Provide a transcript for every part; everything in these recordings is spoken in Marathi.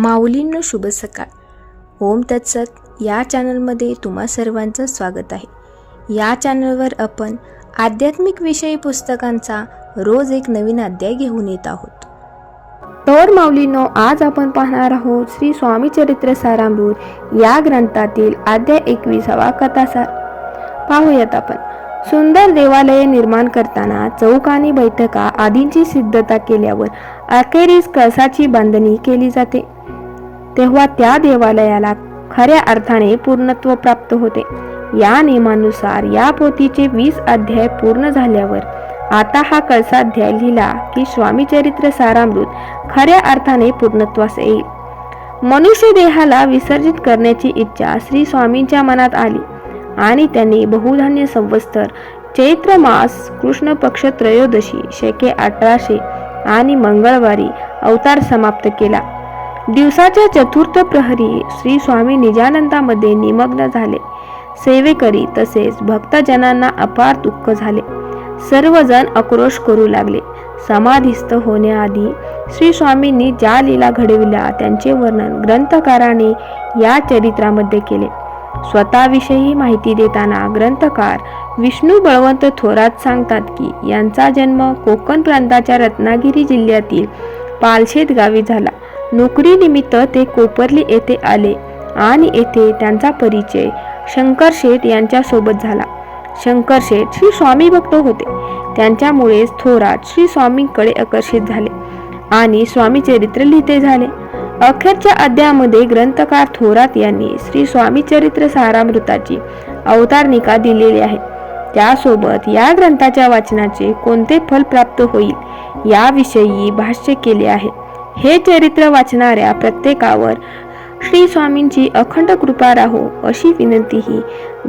माऊलींनो शुभ सकाळ. ओम तत्सत. या चॅनलमध्ये तुम्हा सर्वांचं स्वागत आहे. या चॅनलवर आपण आध्यात्मिक विषयी पुस्तकांचा रोज एक नवीन अध्याय घेऊन येत आहोत. तर माऊलीनो आज आपण पाहणार आहोत श्री स्वामी चरित्र सारामृत या ग्रंथातील अध्याय एकविसावा कथासार. पाहूयात आपण. सुंदर देवालये निर्माण करताना चौक आणि बैठका आदींची सिद्धता केल्यावर अखेरीस कळसाची बांधणी केली जाते. तेव्हा त्या देवालयाला खऱ्या अर्थाने पूर्णत्व प्राप्त होते. या नियमानुसार या पोथीचे वीस अध्याय पूर्ण झाल्यावर आता हा कळसाध्याय लिहिला की स्वामी चरित्र सारामृत खऱ्या अर्थाने पूर्णत्वास येईल. मनुष्य देहाला विसर्जित करण्याची इच्छा श्री स्वामींच्या मनात आली आणि त्यांनी बहुधान्य संवत्सर चैत्र मास कृष्ण पक्ष त्रयोदशी शेके अठराशे आणि मंगळवारी अवतार समाप्त केला. दिवसाच्या चतुर्थ प्रहरी श्री स्वामी निजानंदामध्ये निमग्न झाले. सेवेकरी तसेच भक्तजनांना अपार दुःख झाले. सर्वजण आक्रोश करू लागले. समाधिस्थ होण्याआधी श्री स्वामींनी ज्या लीला घडविल्या त्यांचे वर्णन ग्रंथकाराने या चरित्रामध्ये केले. स्वतःविषयी माहिती देताना ग्रंथकार विष्णू बळवंत थोरात सांगतात की यांचा जन्म कोकण प्रांताच्या रत्नागिरी जिल्ह्यातील पालशेत गावी झाला. नोकरीनिमित्त ते कोपरली येथे आले आणि येथे त्यांचा परिचय शंकर शेठ यांच्यासोबत झाला. शंकर शेठ श्री स्वामी भक्त होते. त्यांच्यामुळेच थोरात श्री स्वामींकडे आकर्षित झाले आणि स्वामी चरित्र लिहिते झाले. अखेरच्या अध्यायामध्ये ग्रंथकार थोरात यांनी श्री स्वामी चरित्र सारामृताची अवतारणिका दिलेली आहे. त्यासोबत या ग्रंथाच्या वाचनाचे कोणते फल प्राप्त होईल याविषयी भाष्य केले आहे. हे चरित्र वाचणाऱ्या प्रत्येकावर श्री स्वामींची अखंड कृपा राहो अशी विनंतीही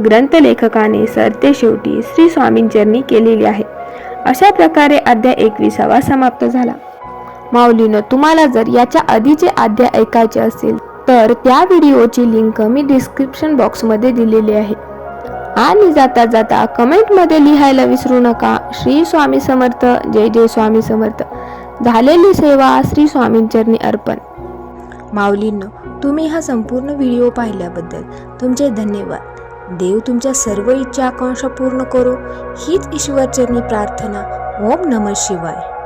ग्रंथलेखकाने सरते शेवटी श्री स्वामींचरणी केलेली आहे. अशा प्रकारे अध्याय एकविसावा समाप्त झाला. माऊलीनं तुम्हाला जर याच्या आधीचे अध्याय ऐकायचे असेल तर त्या व्हिडिओची लिंक मी डिस्क्रिप्शन बॉक्समध्ये दिलेली आहे. आणि जाता जाता कमेंटमध्ये लिहायला विसरू नका. श्री स्वामी समर्थ जय जय स्वामी समर्थ. झालेली सेवा श्री स्वामींचरणी अर्पण. माऊलींनो तुम्ही हा संपूर्ण व्हिडिओ पाहिल्याबद्दल तुमचे धन्यवाद. देव तुमच्या सर्व इच्छा आकांक्षा पूर्ण करो. हीच ईश्वरचरणी प्रार्थना. ओम नमः शिवाय.